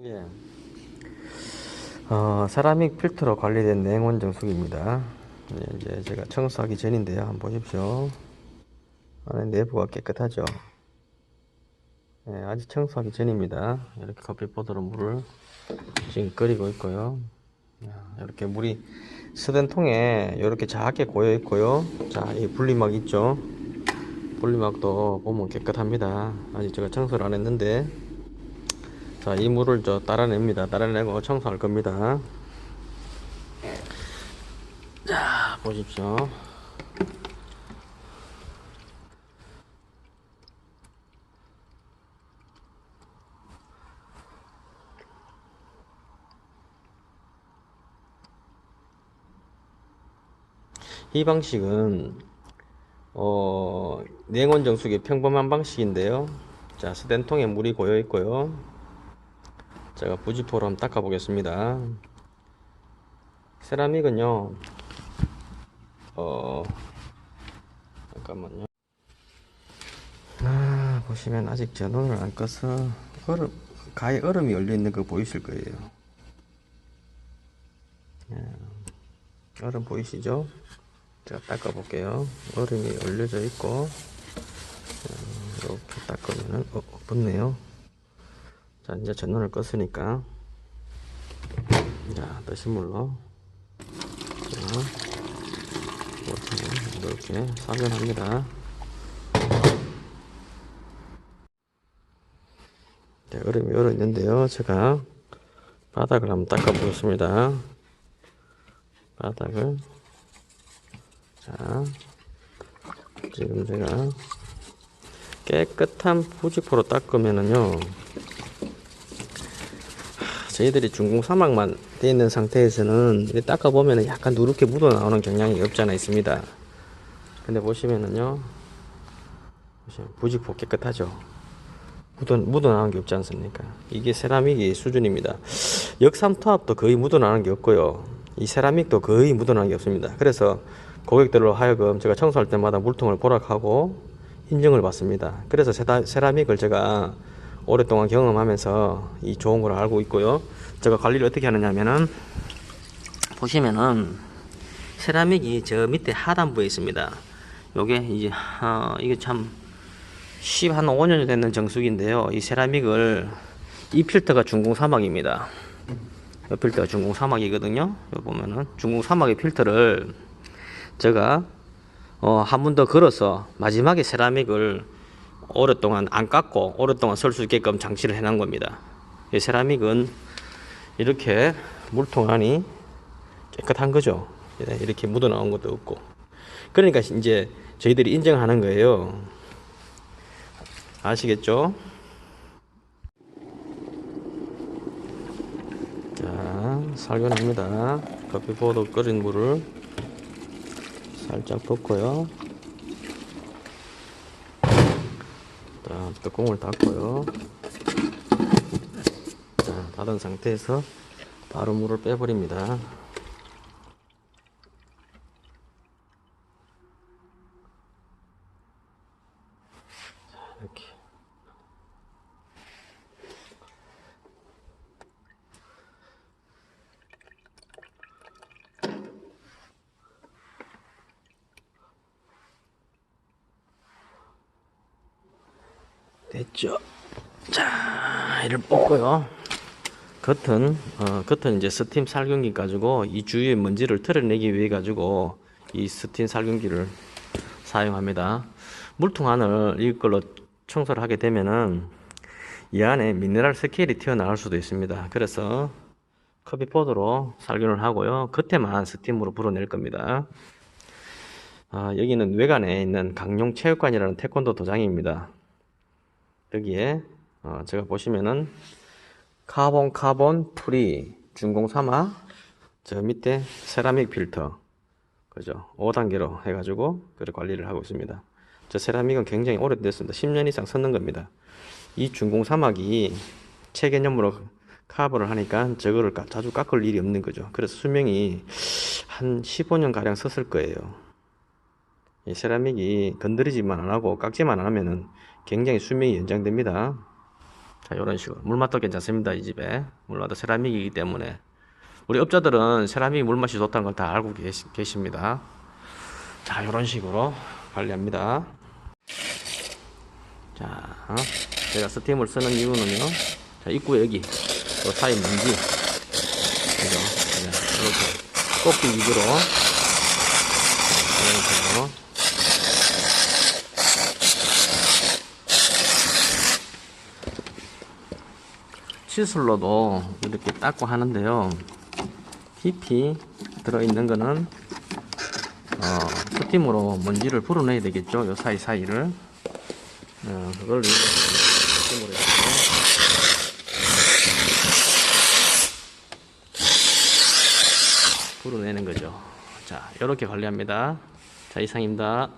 예. 어, 세라믹 필터로 관리된 냉온 정수기입니다. 예, 이제 제가 청소하기 전인데요. 한번 보십시오. 안에 내부가 깨끗하죠. 예, 아직 청소하기 전입니다. 이렇게 커피포트로 물을 지금 끓이고 있고요. 야, 이렇게 물이 쓰던 통에 이렇게 작게 고여 있고요. 자, 이 분리막 있죠. 분리막도 보면 깨끗합니다. 아직 제가 청소를 안 했는데 자, 이 물을 저 따라냅니다. 따라내고 청소할 겁니다. 자, 보십시오. 이 방식은 어, 냉온 정수기 평범한 방식인데요. 자, 스텐통에 물이 고여 있고요. 제가 부지포로 한번 닦아 보겠습니다. 세라믹은요, 어, 잠깐만요. 아, 보시면 아직 전원을 안 꺼서 얼음, 가에 얼음이 열려 있는 거 보이실 거예요. 예, 얼음 보이시죠? 제가 닦아 볼게요. 얼음이 얼려져 있고, 자, 이렇게 닦으면은, 어, 어, 붙네요. 자, 이제 전원을 껐으니까. 자, 뜨신 물로. 자, 이렇게 사변합니다. 네, 얼음이 얼었는데요. 제가 바닥을 한번 닦아 보겠습니다. 바닥을. 자, 지금 제가 깨끗한 부직포로 닦으면은요, 저희들이 중공 사막만 돼 있는 상태에서는 닦아보면 약간 누렇게 묻어 나오는 경향이 없지 않아 있습니다. 근데 보시면은요, 보시면 부직포 깨끗하죠. 묻어, 묻어나는 게 없지 않습니까? 이게 세라믹이 수준입니다. 역삼투압도 거의 묻어나는 게 없고요. 이 세라믹도 거의 묻어나는 게 없습니다. 그래서 고객들로 하여금 제가 청소할 때마다 물통을 보락하고 인정을 받습니다. 그래서 세다, 세라믹을 제가 오랫동안 경험하면서 이 좋은 걸 알고 있고요. 제가 관리를 어떻게 하느냐 하면은 보시면은 세라믹이 저 밑에 하단부에 있습니다. 요게 이제 어, 이게 참 10, 한 5년 정도 됐는 정수기인데요. 이 세라믹을, 이 필터가 중공 사막입니다. 이 필터가 중공 사막이거든요. 여기 보면은 중공 사막의 필터를 제가 어, 한 번 더 걸어서 마지막에 세라믹을 오랫동안 안 깎고 오랫동안 쓸수 있게끔 장치를 해놓은 겁니다. 이 세라믹은 이렇게 물통 안이 깨끗한 거죠. 예, 이렇게 묻어 나온 것도 없고. 그러니까 이제 저희들이 인정하는 거예요. 아시겠죠? 자, 살균합니다. 커피 포도 끓인 물을 살짝 붓고요. 뚜껑을 닫고요. 자, 닫은 상태에서 바로 물을 빼버립니다. 자, 이렇게. 됐죠. 자, 이를 뽑고요. 겉은 어, 겉은 이제 스팀 살균기 가지고 이 주위의 먼지를 털어내기 위해 가지고 이 스팀 살균기를 사용합니다. 물통 안을 이걸로 청소를 하게 되면은 이 안에 미네랄 스케일이 튀어나올 수도 있습니다. 그래서 커피포드로 살균을 하고요. 겉에만 스팀으로 불어낼 겁니다. 아, 여기는 외관에 있는 강용 체육관이라는 태권도 도장입니다. 여기에 어, 제가 보시면은 카본 카본 프리 중공 삼아 저 밑에 세라믹 필터 그죠? 5단계로 해가지고 그를 관리를 하고 있습니다. 저 세라믹은 굉장히 오래됐습니다. 10년 이상 썼는 겁니다. 이 중공 사막이 체개념으로 카본을 하니까 저거를 까- 자주 깎을 일이 없는 거죠. 그래서 수명이 한 15년 가량 썼을 거예요 이 세라믹이 건드리지만 안 하고 깎지만 안 하면은 굉장히 수명이 연장됩니다. 자, 이런 식으로. 물맛도 괜찮습니다, 이 집에. 물맛도 세라믹이기 때문에. 우리 업자들은 세라믹 물맛이 좋다는 걸 다 알고 계시, 계십니다. 자, 이런 식으로 관리합니다. 자, 어? 제가 스팀을 쓰는 이유는요. 자, 입구에 여기, 요 사이 먼지. 그죠? 네, 이렇게 꼭지 위주로. 이런 식으로. 시술로도 이렇게 닦고 하는데요. 깊이 들어있는 거는 어, 스팀으로 먼지를 불어내야 되겠죠. 요 사이사이를. 어, 그걸 스팀으로 불어내는 거죠. 자, 이렇게 관리합니다. 자, 이상입니다.